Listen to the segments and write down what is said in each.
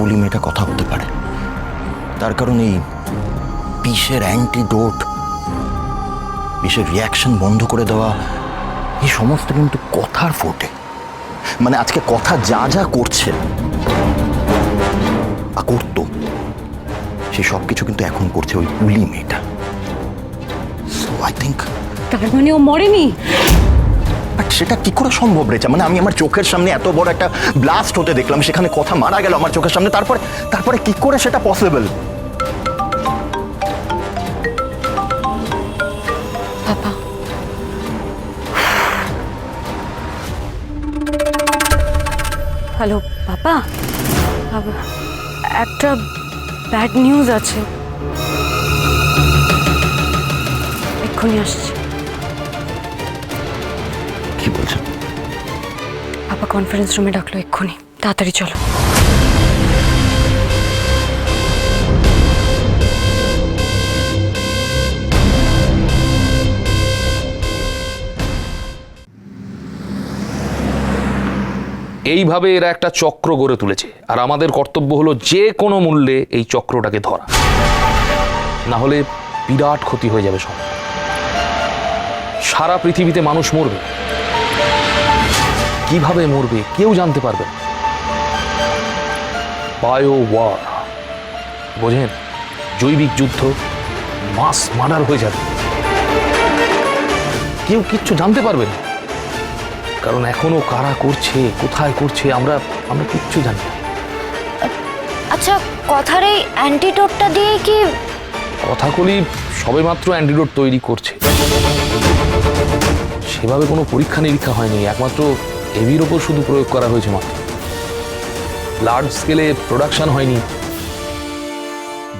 বলি মেয়েটা কথা হতে পারে। তার কারণ এই বিষের অ্যান্টিডোট বিষের রিয়াকশন বন্ধ করে দেওয়া, এই সমস্ত কিন্তু কথার ফোটে। মানে আজকে কথা যা যা করছে করতো, সে সব কিছু কিন্তু এখন করছে ওই উলি মেয়েটা। সো আই থিঙ্ক তার মানে ও মরেনি? বাট সেটা কি করে সম্ভব রেচা মানে আমি আমার চোখের সামনে এত বড় একটা ব্লাস্ট হতে দেখলাম, সেখানে কথা মারা গেল আমার চোখের সামনে, তারপরে তারপরে কি করে সেটা পসিবল বাবা হ্যালো বাবা একটা ব্যাড নিউজ আছে। এক্ষুনি আসছি। কি বলছেন বাবা কনফারেন্স রুমে ডাকলো এক্ষুনি। তাড়াতাড়ি চলো। এইভাবে এরা একটা চক্র গড়ে তুলেছে। আর আমাদের কর্তব্য হলো যে কোনো মূল্যে এই চক্রটাকে ধরা। না হলে বিরাট ক্ষতি হয়ে যাবে সব। সারা পৃথিবীতে মানুষ মরবে। কীভাবে মরবে কেউ জানতে পারবে না। বায়ো ওয়ার বোঝেন? জৈবিক যুদ্ধ মাস মার্ডার হয়ে যাবে। কেউ কিচ্ছু জানতে পারবে না। কারণ এখনও কারা করছে কোথায় করছে আমরা আমরা কিচ্ছু জানি না। আচ্ছা কথার এই অ্যান্টিটোটটা দিয়ে কি কথাকলি সবেমাত্র অ্যান্টিডোট তৈরি করছে। সেভাবে কোনো পরীক্ষা নিরীক্ষা হয়নি একমাত্র এভির ওপর শুধু প্রয়োগ করা হয়েছে মাত্র। লার্জ স্কেলে প্রোডাকশন হয়নি।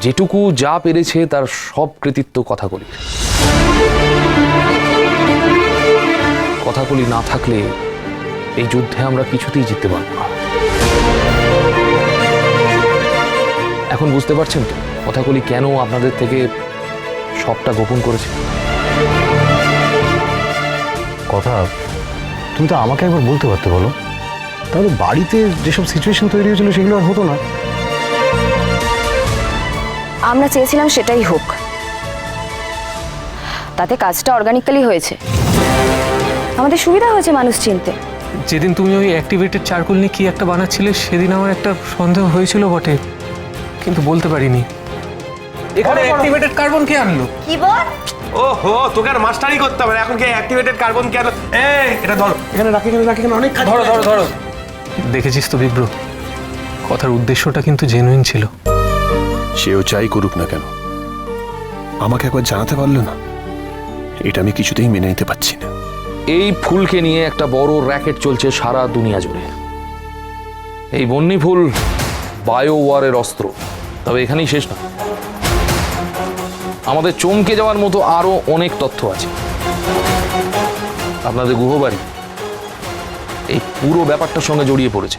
যেটুকু যা পেরেছে তার সব কৃতিত্ব কথাকলি কথাকলি না থাকলে এই যুদ্ধে আমরা কিছুতেই জিততে পারব না। এখন বুঝতে পারছেন তো কথাকলি কেন আপনাদের থেকে সবটা গোপন করেছে? কথা তুমি তো আমাকে একবার বলতে পারতে বলো। তাহলে বাড়িতে যেসব সিচুয়েশন তৈরি হয়েছিল সেগুলো আর হতো না। আমরা চেয়েছিলাম সেটাই হোক। তাতে কাজটা অর্গানিক্যালি হয়েছে। আমাদের সুবিধা হয়েছে মানুষ চিনতে। যেদিন তুমি ওই অ্যাক্টিভেটেড চারকোল নিয়ে কি একটা বানাচ্ছিলে সেদিন আমার একটা সন্দেহ হয়েছিল বটে কিন্তু বলতে পারিনি। এখানে অ্যাক্টিভেটেড কার্বন কে আনলো? কি বল? ওহো তোকে আর মাস্টারই করতে হবে না। এখন কি অ্যাক্টিভেটেড কার্বন কেন এই এটা ধরো। এখানে রাখি এখানে রাখি এখানে অনেক কাজ ধরো ধরো ধরো। দেখেছিস তো বিব্র কথার উদ্দেশ্যটা কিন্তু জেনুইন ছিল। সেও চাই করুক না কেন আমাকে একবার জানাতে পারল না? এটা আমি কিছুতেই মেনে নিতে পারছি না। এই ফুলকে নিয়ে একটা বড় র্যাকেট চলছে সারা দুনিয়া জুড়ে। এই বন্যি ফুল বায়ো ওয়ারের অস্ত্র তবে এখানেই শেষ না আমাদের চমকে যাওয়ার মতো আরও অনেক তথ্য আছে। আপনাদের গুহবাড়ি, এই পুরো ব্যাপারটার সঙ্গে জড়িয়ে পড়েছে।